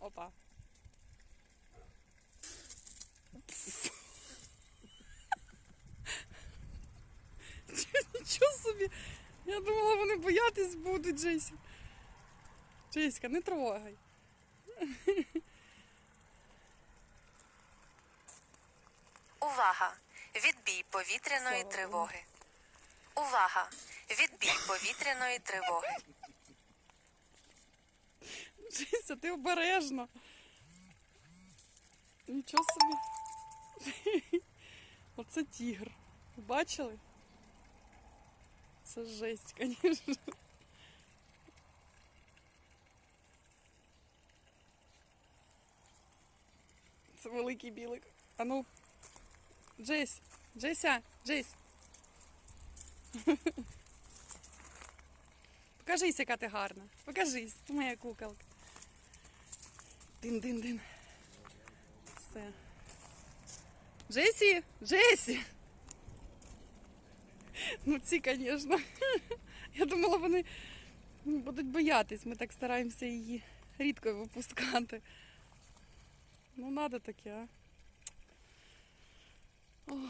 Опа. Нічого собі. Я думала, вони боятись будуть, Джейсі. Джейська, не трогай. Увага! Відбій повітряної тривоги. Увага! Відбій повітряної тривоги. Джейся, ти обережно. Нічого собі. Оце тігр. Бачили? Це жесть, звісно. Це великий білик. А ну. Джейсь, Джейся, Джейсь. Покажись, яка ти гарна. Покажись, ти моя куколка. Дин-дин-дин. Все. Джесі! Джесі! Ну ці, звісно. Я думала, вони будуть боятись. Ми так стараємося її рідко випускати. Ну, треба таке, а. Ой.